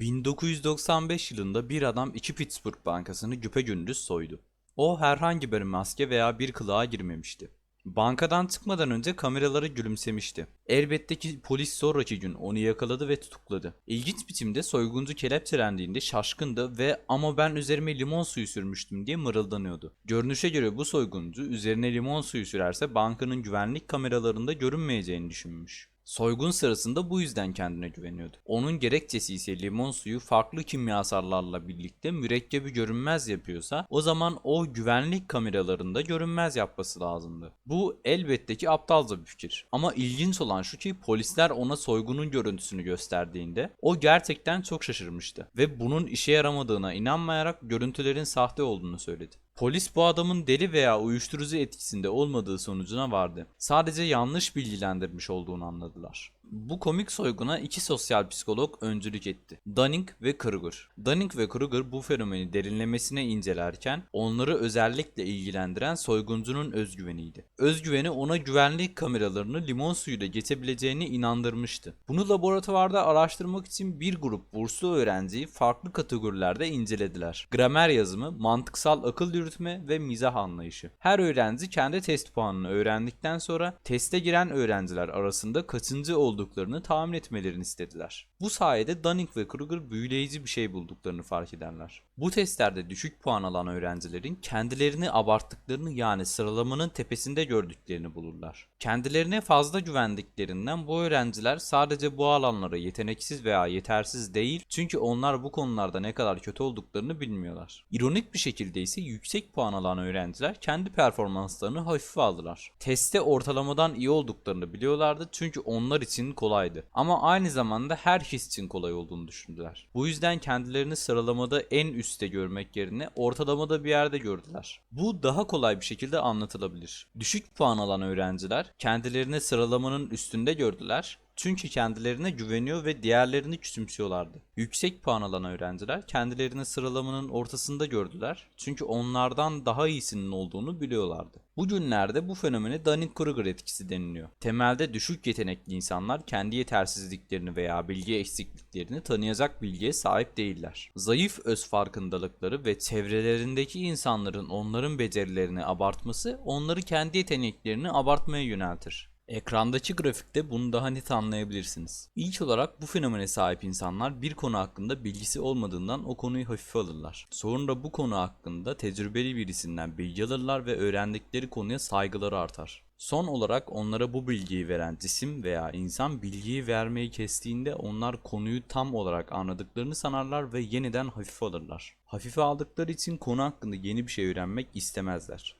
1995 yılında bir adam iki Pittsburgh bankasını güpegündüz soydu. O herhangi bir maske veya bir kılığa girmemişti. Bankadan çıkmadan önce kameralara gülümsemişti. Elbette ki polis sonraki gün onu yakaladı ve tutukladı. İlginç biçimde soyguncu kelepçelendiğinde şaşkındı ve ama ben üzerime limon suyu sürmüştüm diye mırıldanıyordu. Görünüşe göre bu soyguncu üzerine limon suyu sürerse bankanın güvenlik kameralarında görünmeyeceğini düşünmüş. Soygun sırasında bu yüzden kendine güveniyordu. Onun gerekçesi ise limon suyu farklı kimyasallarla birlikte mürekkebi görünmez yapıyorsa o zaman o güvenlik kameralarında görünmez yapması lazımdı. Bu elbette ki aptalca bir fikir. Ama ilginç olan şu ki polisler ona soygunun görüntüsünü gösterdiğinde o gerçekten çok şaşırmıştı ve bunun işe yaramadığına inanmayarak görüntülerin sahte olduğunu söyledi. Polis bu adamın deli veya uyuşturucu etkisinde olmadığı sonucuna vardı. Sadece yanlış bilgilendirmiş olduğunu anladılar. Bu komik soyguna iki sosyal psikolog öncülük etti. Dunning ve Kruger. Dunning ve Kruger bu fenomeni derinlemesine incelerken onları özellikle ilgilendiren soyguncunun özgüveniydi. Özgüveni ona güvenlik kameralarını limon suyuyla geçebileceğini inandırmıştı. Bunu laboratuvarda araştırmak için bir grup burslu öğrenciyi farklı kategorilerde incelediler. Gramer yazımı, mantıksal akıl yürütme ve mizah anlayışı. Her öğrenci kendi test puanını öğrendikten sonra teste giren öğrenciler arasında kaçıncı olduklarını tahmin etmelerini istediler. Bu sayede Dunning ve Kruger büyüleyici bir şey bulduklarını fark ederler. Bu testlerde düşük puan alan öğrencilerin kendilerini abarttıklarını yani sıralamanın tepesinde gördüklerini bulurlar. Kendilerine fazla güvendiklerinden bu öğrenciler sadece bu alanlara yeteneksiz veya yetersiz değil çünkü onlar bu konularda ne kadar kötü olduklarını bilmiyorlar. İronik bir şekilde ise yüksek puan alan öğrenciler kendi performanslarını hafife aldılar. Testte ortalamadan iyi olduklarını biliyorlardı çünkü onlar için kolaydı. Ama aynı zamanda herkes için kolay olduğunu düşündüler. Bu yüzden kendilerini sıralamada en üstte görmek yerine ortalamada bir yerde gördüler. Bu daha kolay bir şekilde anlatılabilir. Düşük puan alan öğrenciler kendilerini sıralamanın üstünde gördüler çünkü kendilerine güveniyor ve diğerlerini küçümsüyorlardı. Yüksek puan alan öğrenciler kendilerini sıralamanın ortasında gördüler. Çünkü onlardan daha iyisinin olduğunu biliyorlardı. Bu günlerde bu fenomene Dunning-Kruger etkisi deniliyor. Temelde düşük yetenekli insanlar kendi yetersizliklerini veya bilgi eksikliklerini tanıyacak bilgiye sahip değiller. Zayıf öz farkındalıkları ve çevrelerindeki insanların onların becerilerini abartması onları kendi yeteneklerini abartmaya yöneltir. Ekrandaki grafikte bunu daha net anlayabilirsiniz. İlk olarak bu fenomene sahip insanlar bir konu hakkında bilgisi olmadığından o konuyu hafife alırlar. Sonra bu konu hakkında tecrübeli birisinden bilgi alırlar ve öğrendikleri konuya saygıları artar. Son olarak onlara bu bilgiyi veren cisim veya insan bilgiyi vermeyi kestiğinde onlar konuyu tam olarak anladıklarını sanarlar ve yeniden hafife alırlar. Hafife aldıkları için konu hakkında yeni bir şey öğrenmek istemezler.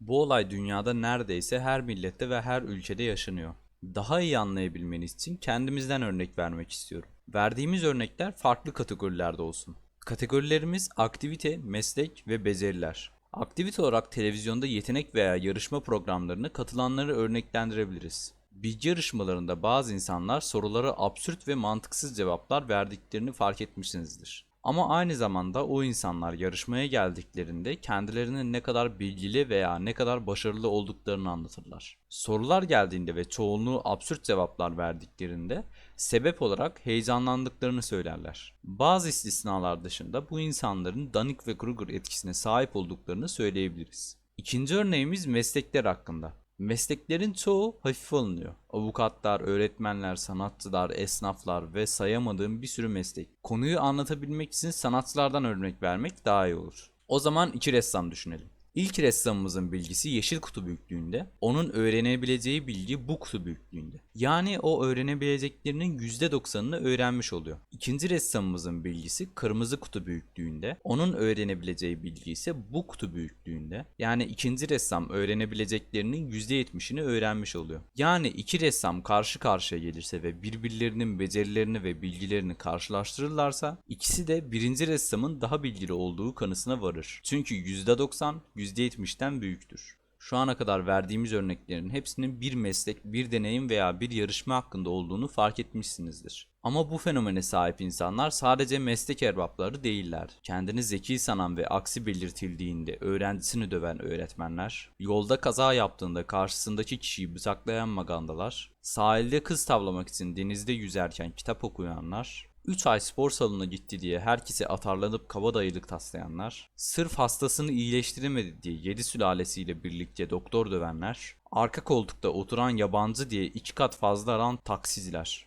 Bu olay dünyada neredeyse her millette ve her ülkede yaşanıyor. Daha iyi anlayabilmeniz için kendimizden örnek vermek istiyorum. Verdiğimiz örnekler farklı kategorilerde olsun. Kategorilerimiz aktivite, meslek ve beceriler. Aktivite olarak televizyonda yetenek veya yarışma programlarını katılanları örneklendirebiliriz. Bilgi yarışmalarında bazı insanlar sorulara absürt ve mantıksız cevaplar verdiklerini fark etmişsinizdir. Ama aynı zamanda o insanlar yarışmaya geldiklerinde kendilerinin ne kadar bilgili veya ne kadar başarılı olduklarını anlatırlar. Sorular geldiğinde ve çoğunluğu absürt cevaplar verdiklerinde sebep olarak heyecanlandıklarını söylerler. Bazı istisnalar dışında bu insanların Dunning ve Kruger etkisine sahip olduklarını söyleyebiliriz. İkinci örneğimiz meslekler hakkında. Mesleklerin çoğu hafife alınıyor. Avukatlar, öğretmenler, sanatçılar, esnaflar ve sayamadığım bir sürü meslek. Konuyu anlatabilmek için sanatçılardan örnek vermek daha iyi olur. O zaman iki ressam düşünelim. İlk ressamımızın bilgisi yeşil kutu büyüklüğünde, onun öğrenebileceği bilgi bu kutu büyüklüğünde. Yani o öğrenebileceklerinin %90'ını öğrenmiş oluyor. İkinci ressamımızın bilgisi kırmızı kutu büyüklüğünde, onun öğrenebileceği bilgi ise bu kutu büyüklüğünde. Yani ikinci ressam öğrenebileceklerinin %70'ini öğrenmiş oluyor. Yani iki ressam karşı karşıya gelirse ve birbirlerinin becerilerini ve bilgilerini karşılaştırırlarsa ikisi de birinci ressamın daha bilgili olduğu kanısına varır. Çünkü %90 %70'ten büyüktür. Şu ana kadar verdiğimiz örneklerin hepsinin bir meslek, bir deneyim veya bir yarışma hakkında olduğunu fark etmişsinizdir. Ama bu fenomene sahip insanlar sadece meslek erbapları değiller. Kendini zeki sanan ve aksi belirtildiğinde öğrencisini döven öğretmenler, yolda kaza yaptığında karşısındaki kişiyi bıçaklayan magandalar, sahilde kız tavlamak için denizde yüzerken kitap okuyanlar, 3 ay spor salonuna gitti diye herkese atarlanıp kabadayılık taslayanlar, sırf hastasını iyileştiremedi diye 7 sülalesiyle birlikte doktor dövenler, arka koltukta oturan yabancı diye iki kat fazla aran taksiciler.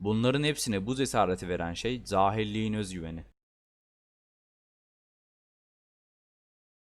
Bunların hepsine bu cesareti veren şey cahilliğin özgüveni.